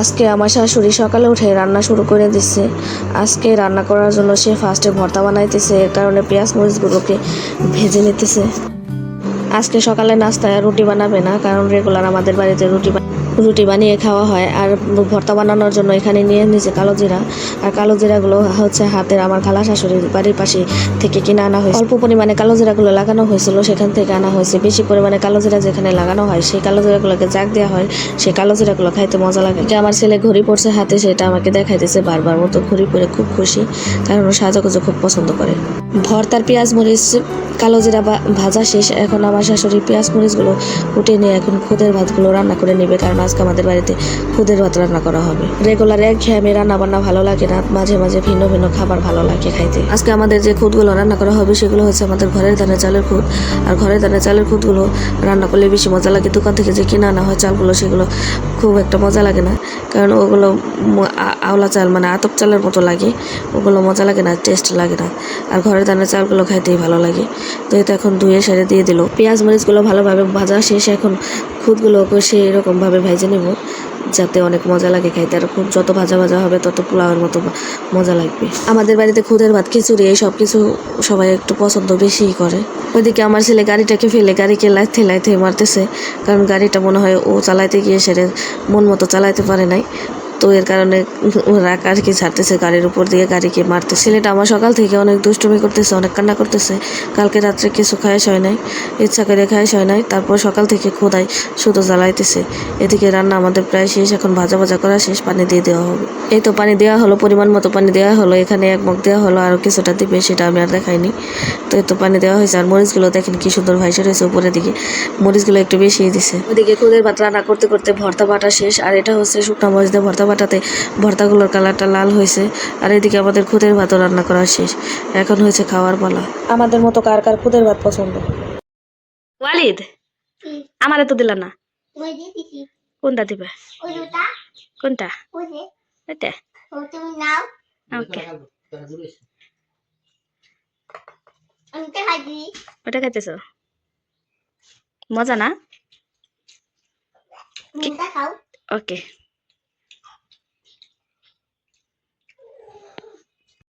আজকে আমার শাশুড়ি সকালে উঠে রান্না শুরু করে দিচ্ছে আজকে রান্না করার জন্য সে ফার্স্টে ভর্তা বানাইতেছে, এর কারণে পেঁয়াজ মরিচগুলোকে ভেজে নিতেছে। আজকে সকালে নাস্তায় রুটি বানাবে না, কারণ রেগুলার আমাদের বাড়িতে রুটি রুটি বানিয়ে খাওয়া হয়, আর ভর্তা বানানোর জন্য এখানে নিয়ে নিয়েছে কালো জিরা। আর কালো জিরাগুলো হচ্ছে হাতের আমার খালা শাশুড়ির বাড়ির পাশে থেকে কিনে আনা হয়েছে। অল্প পরিমাণে কালো জিরাগুলো লাগানো হয়েছিল, সেখান থেকে আনা হয়েছে। বেশি পরিমাণে কালো জিরা যেখানে লাগানো হয়, সেই কালো জিরাগুলোকে জাগ দেওয়া হয়, সেই কালো জিরাগুলো খাইতে মজা লাগে। যে আমার ছেলে ঘড়ি পড়ছে হাতে, সেটা আমাকে দেখাইতেছে বারবার মতো ঘড়ি পরে খুব খুশি, কারণ ও সাজাগুজো খুব পছন্দ করে। ভর্তার পেঁয়াজ মরিচ কালো জিরা ভাজা শেষ। এখন আমার শাশুড়ি পেঁয়াজ মরিচগুলো উঠে নিয়ে এখন খুদের ভাতগুলো রান্না করে নেবে, কারণ আজকে আমাদের বাড়িতে খুদের ভাত রান্না করা হবে। রেগুলার এক ঘেয়ামে রান্না বান্না ভালো লাগে না, মাঝে মাঝে ভিন্ন ভিন্ন খাবার ভালো লাগে খাইতে। আজকে আমাদের যে খুদগুলো রান্না করা হবে, সেগুলো হচ্ছে আমাদের ঘরের ধানের চালের খুদ। আর ঘরের ধানের চালের খুদগুলো রান্না করলে বেশি মজা লাগে। দোকান থেকে যে কিনে আনা হয় চালগুলো, সেগুলো খুব একটা মজা লাগে না। কারণ ওগুলো আওলা চাল মানে আতপ চালের মতো লাগে। ওগুলো মজা লাগে না, টেস্ট লাগে না। আর ঘরের ধানের চালগুলো খাইতেই ভালো লাগে। তো এটা এখন ধুয়ে সেরে দিয়ে দিল। পেঁয়াজ মরিচগুলো ভালোভাবে ভাজা শেষ, এখন খুদগুলোকে সে এরকমভাবে ভেজে নেব, যাতে অনেক মজা লাগে খাইতে, আর খুব যত ভাজা ভাজা হবে তত পোলাওয়ের মতো মজা লাগবে। আমাদের বাড়িতে খুদের ভাত, খিচুড়ি, এই সব কিছু সবাই একটু পছন্দ বেশিই করে। ওইদিকে আমার ছেলে গাড়িটাকে ফেলে, গাড়িকে লাইতে লাইতে মারতেছে, কারণ গাড়িটা মনে হয় ও চালাইতে গিয়ে সেরে মন মতো চালাইতে পারে নাই। তো এর কারণে রাগ আর কি ছাড়তেছে, গাড়ির উপর দিয়ে গাড়িকে মারতে। ছেলেটা আমার সকাল থেকে অনেক দুষ্টুমি করতেছে, অনেক কান্না করতেছে। কালকে রাত্রে কিছু খায় হয় নাই, ইচ্ছা করে খায় হয় নাই, তারপর সকাল থেকে খোদাই শুধু জ্বালাইতেছে। এদিকে রান্না আমাদের প্রায় শেষ, এখন ভাজা ভাজা করা শেষ, পানি দিয়ে দেওয়া হবে। এই তো পানি দেওয়া হলো, পরিমাণ মতো পানি দেওয়া হলো, এখানে এক মগ দেওয়া হলো আরও কিছুটা দিবে, সেটা আমি আর দেখাইনি। তো এই তো পানি দেওয়া হয়েছে, আর মরিচগুলো দেখেন কি সুন্দর ভাইসে রয়েছে উপরের দিকে। মরিচগুলো একটু বেশি দিছে। ওদিকে খুদের ভাত রান্না করতে করতে ভর্তা বাটা শেষ, আর এটা হচ্ছে শুকনা মরিচ দিয়ে ভর্তা বাটাতে ভর্তাগুলোর কালারটা লাল হয়েছে আর এদিকে আমাদের খুদের ভাতও রান্না করা শেষ। এখন হয়েছে খাওয়ার পালা। আমাদের মতো কার কার খুদের ভাত পছন্দ? ওয়ালিদ? আমারে তো দিলা না। কোনটা দিবে? কোনটা? ওই এটা ও তুমি নাও। ওকে। ওটা খাইতেছ? মজা না? ওকে।